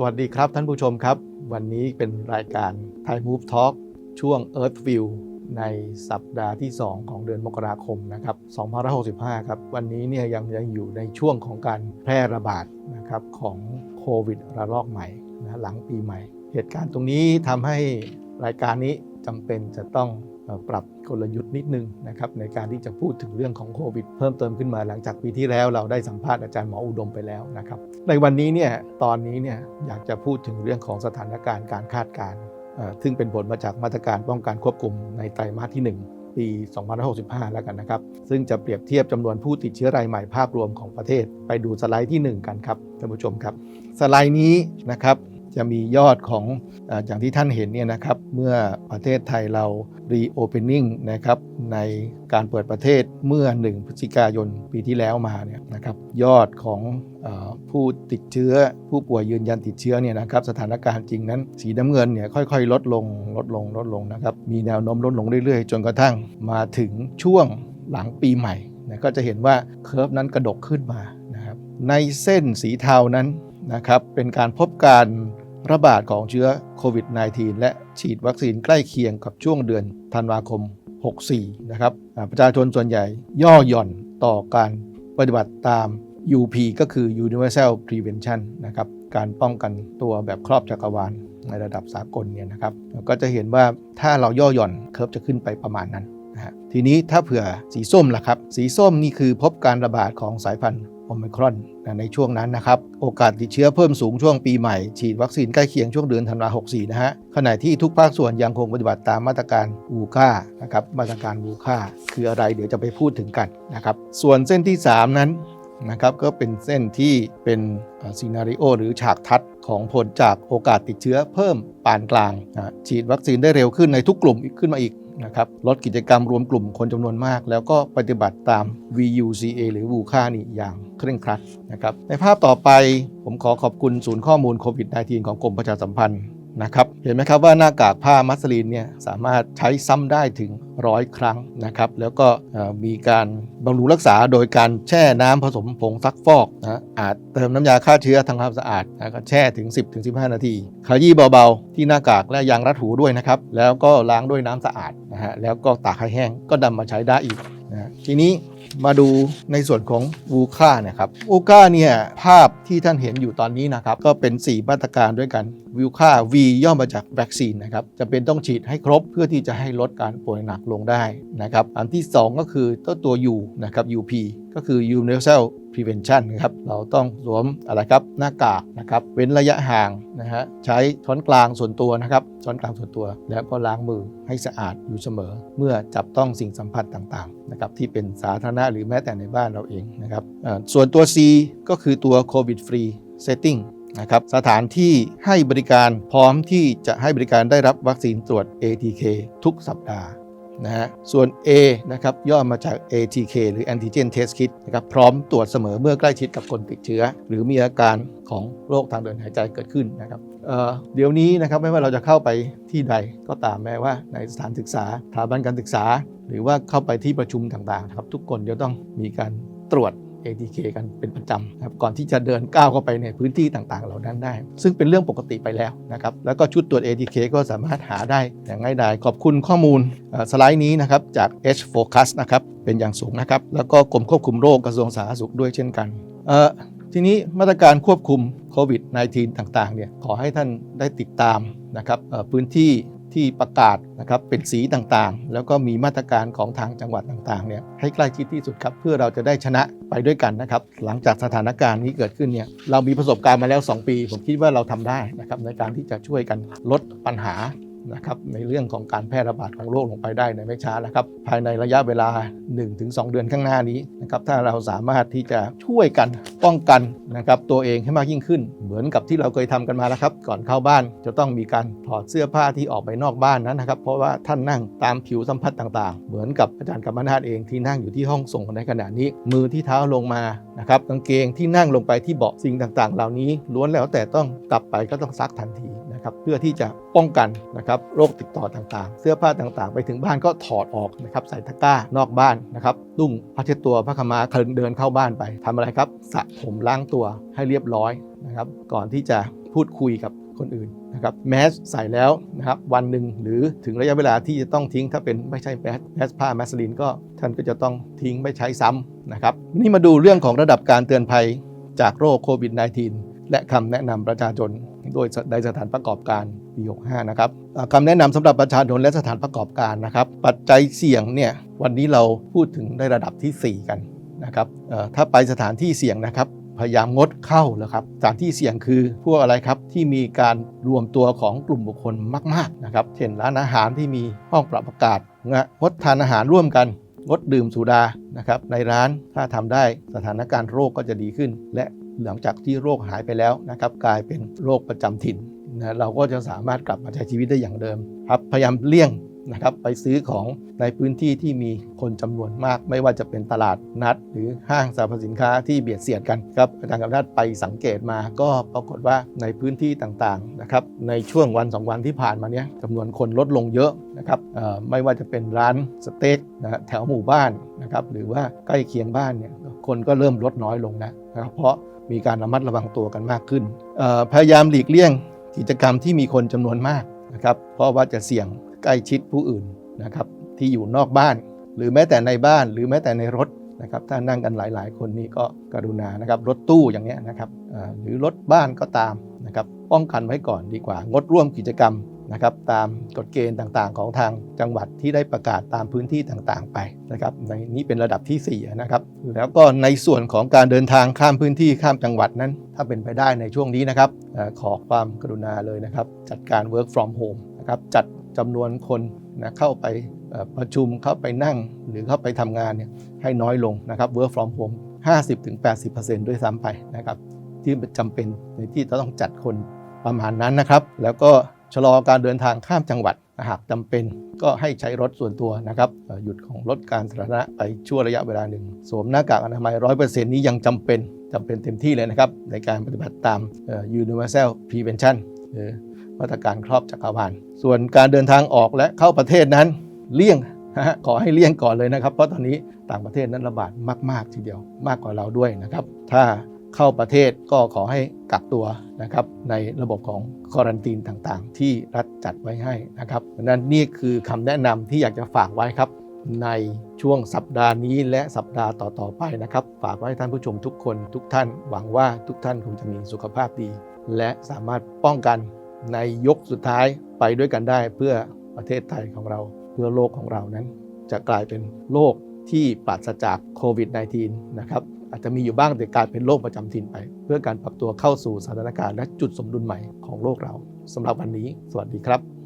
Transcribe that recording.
สวัสดีครับท่านผู้ชมครับ วันนี้เป็นรายการ Thai Move Talk ช่วง Earth View ในสัปดาห์ที่ 2 ของเดือนมกราคมนะครับ2565 ครับ วันนี้เนี่ยยังยังอยู่ในช่วงของการแพร่ระบาดนะครับของโควิดระลอกใหม่นะหลังปีใหม่ เหตุการณ์ตรงนี้ทำให้รายการนี้จำเป็นจะต้อง ปรับกลยุทธ์นิดนึงนะครับในการที่จะพูดถึงเรื่องของโควิด เพิ่มเติมขึ้นมาหลังจากปีที่แล้ว เราได้สัมภาษณ์อาจารย์หมออุดมไปแล้วนะครับในวันนี้เนี่ยตอนนี้เนี่ยอยากจะพูดถึงเรื่องของสถานการณ์การคาดการณ์ซึ่งเป็นผลมาจากมาตรการป้องกันควบคุมในไตรมาสที่ 1ปี 2565 แล้วกันนะครับ ซึ่งจะเปรียบเทียบจำนวนผู้ติดเชื้อรายใหม่ภาพรวมของประเทศ ไปดูสไลด์ที่ 1 กันครับท่านผู้ชมครับ สไลด์นี้นะครับ จะมียอดของอย่างที่ท่านเห็นเนี่ยนะครับ เมื่อประเทศไทยเรา reopening นะครับในการเปิดประเทศเมื่อ 1 พฤศจิกายนปีที่แล้วมาเนี่ยนะครับยอดของอผู้ติดเชื้อ ผู้ป่วยยืนยันติดเชื้อเนี่ยนะครับสถานการณ์จริงนั้น สีน้ำเงินเนี่ยค่อยๆ ลดลงลดลงลดลงนะครับมีแนวโน้มลดลงเรื่อยๆ จนกระทั่งมาถึงช่วงหลังปีใหม่นะก็จะเห็นว่าเคอร์ฟนั้นกระดกขึ้นมานะครับในเส้นสีเทานั้นนะครับเป็นการพบการ ระบาดของเชื้อโควิด -19 และฉีดวัคซีนใกล้เคียงกับช่วงเดือนธันวาคม 64 นะครับประชาชนส่วนใหญ่ย่อหย่อนต่อการปฏิบัติตาม UP ก็คือ Universal Prevention นะครับการป้องกันตัวแบบครอบจักรวาลในระดับสากลเนี่ยนะครับก็จะเห็นว่าถ้าเราย่อหย่อนเคิร์ฟจะขึ้นไปประมาณนั้นนะฮะทีนี้ถ้าเผื่อสีส้มล่ะครับ สีส้มนี่คือพบการระบาดของสายพันธุ์ โอมิครอนในช่วงนั้นนะครับ โอกาสติดเชื้อเพิ่มสูงช่วงปีใหม่ ฉีดวัคซีนใกล้เคียงช่วงเดือนธันวาคม64นะฮะขณะที่ทุกภาคส่วนยังคงปฏิบัติตามมาตรการวูค่านะครับมาตรการวูค่าคืออะไรเดี๋ยวจะไปพูดถึงกันนะครับส่วนเส้นที่ 3 นั้นนะครับก็เป็นเส้นที่เป็นซีนารีโอหรือฉากทัดของผลจากโอกาสติดเชื้อเพิ่มปานกลาง ฉีดวัคซีนได้เร็วขึ้นในทุกกลุ่มขึ้นมาอีก นะครับลดกิจกรรมรวมกลุ่มคนจำนวนมาก แล้วก็ปฏิบัติตาม VUCA หรือวูค่านี่อย่างเคร่งครัดนะครับในภาพต่อไปผมขอขอบคุณศูนย์ข้อมูลโควิด -19 ของกรมประชาสัมพันธ์ นะครับเห็นไหมครับว่าหน้ากากผ้ามัสลินเนี่ยสามารถใช้ซ้ำได้ถึงร้อยครั้งนะครับแล้วก็มีการบำรุงรักษาโดยการแช่น้ำผสมผงซักฟอกนะอาจเติมน้ำยาฆ่าเชื้อทำความสะอาดนะก็แช่ถึง 10-15 นาทีขยี้เบาๆ ที่หน้ากากและยางรัดหูด้วยนะครับแล้วก็ล้างด้วยน้ำสะอาดนะฮะแล้วก็ตากให้แห้งก็นำมาใช้ได้อีกนะทีนี้ มาดูในส่วนของวูค่าเนี่ยครับวูค่าเนี่ยภาพที่ท่านเห็นอยู่ตอนนี้นะครับก็เป็น 4 มาตรการด้วยกันวูค่า V ย่อมาจากวัคซีนนะครับจะเป็นต้องฉีดให้ครบเพื่อที่จะให้ลดการป่วยหนักลงได้นะครับอันที่ 2 ก็คือตัวตัว U นะครับ UP ก็คือ Universal Prevention นะครับ เราต้องสวมอะไรครับ หน้ากากนะครับ เว้นระยะห่างนะฮะ ใช้ช้อนกลางส่วนตัวนะครับ ช้อนกลางส่วนตัว แล้วก็ล้างมือให้สะอาดอยู่เสมอ เมื่อจับต้องสิ่งสัมผัสต่างๆนะครับที่เป็นสาธารณะหรือแม้แต่ในบ้านเราเองนะครับส่วนตัว C ก็คือตัว COVID Free Setting นะครับสถานที่ให้บริการพร้อมที่จะให้บริการได้รับวัคซีนตรวจ ATK ทุกสัปดาห์นะฮะส่วน A นะครับย่อมาจาก ATK หรือ Antigen Test Kit นะครับพร้อมตรวจเสมอเมื่อใกล้ชิดกับคนติดเชื้อ หรือมีอาการของโรคทางเดินหายใจเกิดขึ้นนะครับเเดี๋ยวนี้นะครับไม่ว่าเราจะเข้าไปที่ใดก็ตามแม้ว่าในสถานศึกษาสถาบันการศึกษา หรือว่าเข้าไปที่ประชุมต่างๆนะครับทุกคนจะต้องมีการตรวจ ATK กันเป็นประจำครับก่อนที่จะเดินก้าวเข้าไปในพื้นที่ต่างๆ เหล่านั้นได้ ซึ่งเป็นเรื่องปกติไปแล้วนะครับแล้วก็ชุดตรวจ ATK ก็สามารถหาได้อย่างง่ายดายขอบคุณข้อมูลสไลด์นี้นะครับจาก H Focus นะครับเป็นอย่างสูงนะครับแล้วก็กรมควบคุมโรคกระทรวงสาธารณสุขด้วยเช่นกันทีนี้มาตรการควบคุมโควิด -19 ต่างๆเนี่ยขอให้ท่านได้ติดตามนะครับพื้นที่ ที่ประกาศนะครับเป็นสีต่างๆ แล้วก็มีมาตรการของทางจังหวัดต่างๆเนี่ยให้ใกล้ชิดที่สุดครับ เพื่อเราจะได้ชนะไปด้วยกันนะครับ หลังจากสถานการณ์นี้เกิดขึ้นเนี่ยเรามีประสบการณ์มาแล้ว 2 ปี ผมคิดว่าเราทำได้นะครับในการที่จะช่วยกันลดปัญหา นะครับในเรื่องของการแพร่ระบาดของโรคลงไปได้ในไม่ช้าแล้วครับ ภายในระยะเวลา 1-2 เดือนข้างหน้านี้นะครับถ้าเราสามารถที่จะช่วยกันป้องกันนะครับตัวเองให้มากยิ่งขึ้น เหมือนกับที่เราเคยทำกันมาแล้วครับ ก่อนเข้าบ้านจะต้องมีการถอดเสื้อผ้าที่ออกไปนอกบ้านนั้นนะครับ เพราะว่าท่านนั่งตามผิวสัมผัสต่าง ๆ เหมือนกับอาจารย์กัมมนาทเองที่นั่งอยู่ที่ห้องส่งในขณะนี้ มือที่เท้าลงมานะครับกางเกงที่นั่งลงไปที่เบาะสิ่งต่างๆ เหล่านี้ล้วนแล้วแต่ต้องกลับไปก็ต้องซักทันที นะครับเพื่อที่จะป้องกันนะครับโรคติดต่อต่างๆ เสื้อผ้าต่างๆ ไปถึงบ้านก็ถอดออกนะครับใส่ตะกร้านอกบ้านนะครับนุ่งผ้าเช็ดตัวผ้าขาวม้าเดินเข้าบ้านไปทำอะไรครับสระผมล้างตัวให้เรียบร้อยนะครับก่อนที่จะพูพูดคุยกับคนอื่นนะครับแมสใส่แล้วนะครับวันหนึ่งหรือถึงระยะเวลาที่จะต้องทิ้งถ้าเป็นไม่ใช่แมสแมสผ้าแมสลินก็ท่านก็จะต้องทิ้งไม่ใช้ซ้ำนะครับนี่มาดูเรื่องของระดับการเตือนภัยจากโรคโควิด -19 และคำแนะนำประชาชน โดยในสถานประกอบการปี65นะครับคำแนะนำสำหรับประชาชนและสถานประกอบการนะครับ ปัจจัยเสี่ยงเนี่ยวันนี้เราพูดถึงในระดับที่ 4 กันนะครับถ้าไปสถานที่เสี่ยงนะครับพยายามงดเข้าเลยครับสถานที่เสี่ยงคือพวกอะไรครับที่มีการรวมตัวของกลุ่มบุคคลมากๆนะครับเช่นร้านอาหารที่มีห้องปรับอากาศนะงดทานอาหารร่วมกัน งดดื่มสุรานะครับในร้านถ้าทำได้สถานการณ์โรคก็จะดีขึ้น และ หลังจากที่โรคหายไปแล้วนะครับกลายเป็นโรคประจำถิ่นนะเราก็จะสามารถกลับมาใช้ชีวิตได้อย่างเดิมครับพยายามเลี่ยงนะครับไปซื้อของในพื้นที่ที่มีคนจำนวนมาก ไม่ว่าจะเป็นตลาดนัด หรือห้างสรรพสินค้าที่เบียดเสียดกันครับอาจารย์กำนัดไปสังเกตมาก็ปรากฏว่าในพื้นที่ต่างๆนะครับในช่วงวันสองวันที่ผ่านมาเนี้ยจำนวนคนลดลงเยอะนะครับไม่ว่าจะเป็นร้านสเต็กนะแถวหมู่บ้านนะครับหรือว่าใกล้เคียงบ้านเนี่ย คนก็เริ่มลดน้อยลงนะนะครับเพราะมีการระมัดระวังตัวกันมากขึ้น พยายามหลีกเลี่ยงกิจกรรมที่มีคนจำนวนมากนะครับเพราะว่าจะเสี่ยงใกล้ชิดผู้อื่นนะครับที่อยู่นอกบ้าน หรือแม้แต่ในบ้านหรือแม้แต่ในรถนะครับถ้านั่งกันหลาย ๆ คนนี่ก็กรุณานะครับรถตู้อย่างเงี้ยนะครับหรือรถบ้านก็ตามนะครับป้องกันไว้ก่อนดีกว่า งดร่วมกิจกรรม นะครับตามกฎเกณฑ์ต่างๆ ของทางจังหวัดที่ได้ประกาศตามพื้นที่ต่างๆ ไปนะครับในนี้เป็นระดับที่4นะครับแล้วก็ในส่วนของการเดินทางข้ามพื้นที่ข้ามจังหวัดนั้น ถ้าเป็นไปได้ในช่วงนี้นะครับขอความกรุณาเลยนะครับ จัดการ work from home นะครับจัดจำนวนคนนะเข้าไปประชุมเข้าไปนั่งหรือเข้าไปทำงานเนี่ยให้น้อยลงนะครับ work from home 50-80%ด้วยซ้ำไปนะครับที่จำเป็นในที่จะต้องจัดคนประมาณนั้นนะครับ แล้วก็ ชะลอการเดินทางข้ามจังหวัดหากจำเป็นก็ให้ใช้รถส่วนตัวนะครับหยุดของรถการสาธารณะไปชั่วระยะเวลาหนึ่งสวมหน้ากากอนามัย100%นี้ยังจำเป็นจำเป็นเต็มที่เลยนะครับ ในการปฏิบัติตาม universal prevention หรือมาตรการครอบจักรวาลส่วนการเดินทางออกและเข้าประเทศนั้นเลี่ยงขอให้เลี่ยงก่อนเลยนะครับ เพราะตอนนี้ต่างประเทศนั้นระบาดมาก ๆ ทีเดียวมากกว่าเราด้วยนะครับ ถ้า เข้าประเทศก็ขอให้กักตัวนะครับในระบบของควอรันตีนต่างๆ ที่รัฐจัดไว้ให้นะครับดังนั้นนี่คือคำแนะนำที่อยากจะฝากไว้ครับ ในช่วงสัปดาห์นี้และสัปดาห์ต่อๆไปนะครับ ฝากไว้ท่านผู้ชมทุกคนทุกท่าน หวังว่าทุกท่านคงจะมีสุขภาพดี และสามารถป้องกันในยกสุดท้ายไปด้วยกันได้เพื่อประเทศไทยของเราเพื่อโลกของเรานั้น จะกลายเป็นโลกที่ปราศจากโควิด -19 นะครับ อาจจะมีอยู่บ้างแต่กลายเป็นโรคประจำถิ่นไป เพื่อการปรับตัวเข้าสู่สถานการณ์และจุดสมดุลใหม่ของโลกเราสำหรับวันนี้ สวัสดีครับ